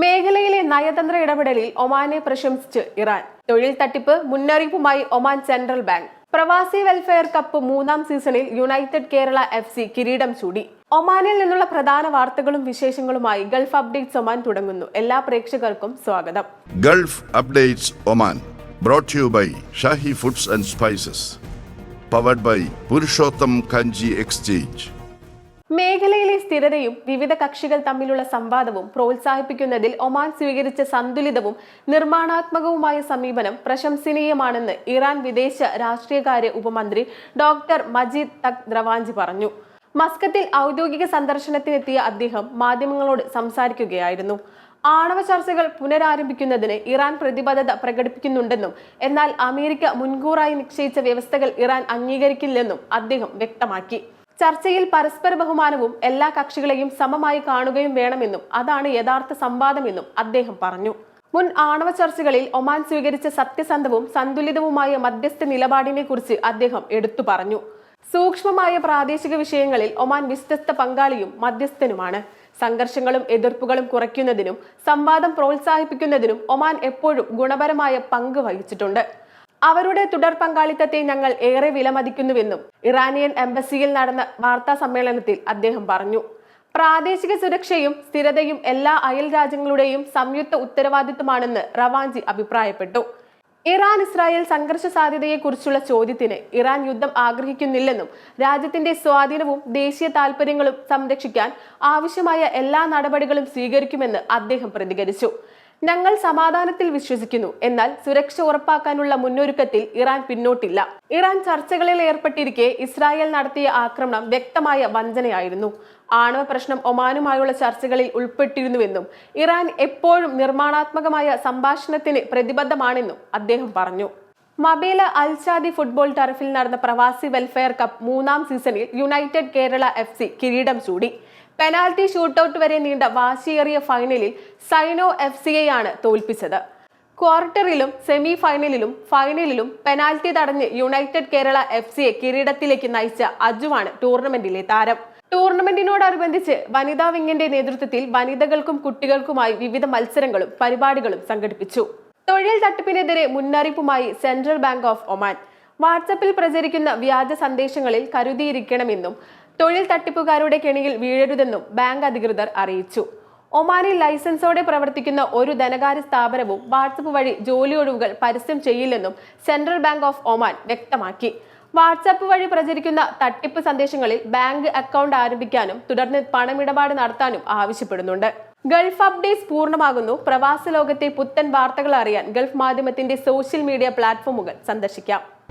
മേഖലയിലെ നയതന്ത്ര ഇടപെടലിൽ ഒമാനെ പ്രശംസിച്ച് ഇറാൻ. തൊഴിൽ തട്ടിപ്പ് മുന്നറിയിപ്പുമായി ഒമാൻ സെൻട്രൽ ബാങ്ക്. പ്രവാസി വെൽഫെയർ കപ്പ് മൂന്നാം സീസണിൽ യുണൈറ്റഡ് കേരള എഫ് സി കിരീടം ചൂടി. ഒമാനിൽ നിന്നുള്ള പ്രധാന വാർത്തകളും വിശേഷങ്ങളുമായി ഗൾഫ് അപ്ഡേറ്റ്സ് ഒമാൻ തുടങ്ങുന്നു. എല്ലാ പ്രേക്ഷകർക്കും സ്വാഗതം. Gulf updates Oman brought you by Shahi foods and spices powered by Purushottam Kanji exchange. മേഖലയിലെ സ്ഥിരതയും വിവിധ കക്ഷികൾ തമ്മിലുള്ള സംവാദവും പ്രോത്സാഹിപ്പിക്കുന്നതിൽ ഒമാൻ സ്വീകരിച്ച സന്തുലിതവും നിർമ്മാണാത്മകവുമായ സമീപനം പ്രശംസനീയമാണെന്ന് ഇറാൻ വിദേശ രാഷ്ട്രീയകാര്യ ഉപമന്ത്രി ഡോക്ടർ മജീദ് തക് ദ്രവാഞ്ചി പറഞ്ഞു. മസ്കത്തിൽ ഔദ്യോഗിക സന്ദർശനത്തിനെത്തിയ അദ്ദേഹം മാധ്യമങ്ങളോട് സംസാരിക്കുകയായിരുന്നു. ആണവ ചർച്ചകൾ പുനരാരംഭിക്കുന്നതിന് ഇറാൻ പ്രതിബദ്ധത പ്രകടിപ്പിക്കുന്നുണ്ടെന്നും എന്നാൽ അമേരിക്ക മുൻകൂറായി നിശ്ചയിച്ച വ്യവസ്ഥകൾ ഇറാൻ അംഗീകരിക്കില്ലെന്നും അദ്ദേഹം വ്യക്തമാക്കി. ചർച്ചയിൽ പരസ്പര ബഹുമാനവും എല്ലാ കക്ഷികളെയും സമമായി കാണുകയും വേണമെന്നും അതാണ് യഥാർത്ഥ സംവാദമെന്നും അദ്ദേഹം പറഞ്ഞു. മുൻ ആണവ ചർച്ചകളിൽ ഒമാൻ സ്വീകരിച്ച സത്യസന്ധവും സന്തുലിതവുമായ മധ്യസ്ഥ നിലപാടിനെ കുറിച്ച് അദ്ദേഹം എടുത്തു പറഞ്ഞു. സൂക്ഷ്മമായ പ്രാദേശിക വിഷയങ്ങളിൽ ഒമാൻ വിശ്വസ്ത പങ്കാളിയും മധ്യസ്ഥനുമാണ്. സംഘർഷങ്ങളും എതിർപ്പുകളും കുറയ്ക്കുന്നതിനും സംവാദം പ്രോത്സാഹിപ്പിക്കുന്നതിനും ഒമാൻ എപ്പോഴും ഗുണപരമായ പങ്ക് വഹിച്ചിട്ടുണ്ട്. അവരുടെ തുടർ പങ്കാളിത്തത്തെ ഞങ്ങൾ ഏറെ വിലമതിക്കുന്നുവെന്നും ഇറാനിയൻ എംബസിയിൽ നടന്ന വാർത്താ സമ്മേളനത്തിൽ അദ്ദേഹം പറഞ്ഞു. പ്രാദേശിക സുരക്ഷയും സ്ഥിരതയും എല്ലാ അയൽ രാജ്യങ്ങളുടെയും സംയുക്ത ഉത്തരവാദിത്തമാണെന്ന് റവാഞ്ചി അഭിപ്രായപ്പെട്ടു. ഇറാൻ ഇസ്രായേൽ സംഘർഷ സാധ്യതയെക്കുറിച്ചുള്ള ചോദ്യത്തിന് ഇറാൻ യുദ്ധം ആഗ്രഹിക്കുന്നില്ലെന്നും രാജ്യത്തിന്റെ സ്വാധീനവും ദേശീയ താൽപര്യങ്ങളും സംരക്ഷിക്കാൻ ആവശ്യമായ എല്ലാ നടപടികളും സ്വീകരിക്കുമെന്ന് അദ്ദേഹം പ്രതികരിച്ചു. ഞങ്ങൾ സമാധാനത്തിൽ വിശ്വസിക്കുന്നു. എന്നാൽ സുരക്ഷ ഉറപ്പാക്കാനുള്ള മുന്നൊരുക്കത്തിൽ ഇറാൻ പിന്നോട്ടില്ല. ഇറാൻ ചർച്ചകളിൽ ഏർപ്പെട്ടിരിക്കെ ഇസ്രായേൽ നടത്തിയ ആക്രമണം വ്യക്തമായ വഞ്ചനയായിരുന്നു. ആണവ പ്രശ്നം ഒമാനുമായുള്ള ചർച്ചകളിൽ ഉൾപ്പെട്ടിരുന്നുവെന്നും ഇറാൻ എപ്പോഴും നിർമ്മാണാത്മകമായ സംഭാഷണത്തിന് പ്രതിബദ്ധമാണെന്നും അദ്ദേഹം പറഞ്ഞു. മബേല അൽഷാദി ഫുട്ബോൾ ടർഫിൽ നടന്ന പ്രവാസി വെൽഫെയർ കപ്പ് മൂന്നാം സീസണിൽ യുണൈറ്റഡ് കേരള എഫ് കിരീടം ചൂടി. പെനാൽറ്റി ഷൂട്ടൌട്ട് വരെ നീണ്ട വാശിയേറിയ ഫൈനലിൽ സൈനോ എഫ് സിയെയാണ് തോൽപ്പിച്ചത്. ക്വാർട്ടറിലും സെമി ഫൈനലിലും ഫൈനലിലും പെനാൽറ്റി തടഞ്ഞ് യുണൈറ്റഡ് കേരള എഫ് സിയെ കിരീടത്തിലേക്ക് നയിച്ച അജുവാണ് ടൂർണമെന്റിലെ താരം. ടൂർണമെന്റിനോടനുബന്ധിച്ച് വനിതാ വിങ്ങിന്റെ നേതൃത്വത്തിൽ വനിതകൾക്കും കുട്ടികൾക്കുമായി വിവിധ മത്സരങ്ങളും പരിപാടികളും സംഘടിപ്പിച്ചു. തൊഴിൽ തട്ടിപ്പിനെതിരെ മുന്നറിയിപ്പുമായി സെൻട്രൽ ബാങ്ക് ഓഫ് ഒമാൻ. വാട്സപ്പിൽ പ്രചരിക്കുന്ന വ്യാജ സന്ദേശങ്ങളിൽ കരുതിയിരിക്കണമെന്നും തൊഴിൽ തട്ടിപ്പുകാരുടെ കെണിയിൽ വീഴരുതെന്നും ബാങ്ക് അധികൃതർ അറിയിച്ചു. ഒമാനിൽ ലൈസൻസോടെ പ്രവർത്തിക്കുന്ന ഒരു ധനകാര്യ സ്ഥാപനവും വാട്സപ്പ് വഴി ജോലി ഒഴിവുകൾ പരസ്യം ചെയ്യില്ലെന്നും സെൻട്രൽ ബാങ്ക് ഓഫ് ഒമാൻ വ്യക്തമാക്കി. വാട്സാപ്പ് വഴി പ്രചരിക്കുന്ന തട്ടിപ്പ് സന്ദേശങ്ങളിൽ ബാങ്ക് അക്കൗണ്ട് ആരംഭിക്കാനും തുടർന്ന് പണമിടപാട് നടത്താനും ആവശ്യപ്പെടുന്നുണ്ട്. ഗൾഫ് അപ്ഡേറ്റ്സ് പൂർണമാകുന്നു. പ്രവാസ ലോകത്തെ പുത്തൻ വാർത്തകൾ അറിയാൻ ഗൾഫ് മാധ്യമത്തിന്റെ സോഷ്യൽ മീഡിയ പ്ലാറ്റ്ഫോമുകൾ സന്ദർശിക്കാം.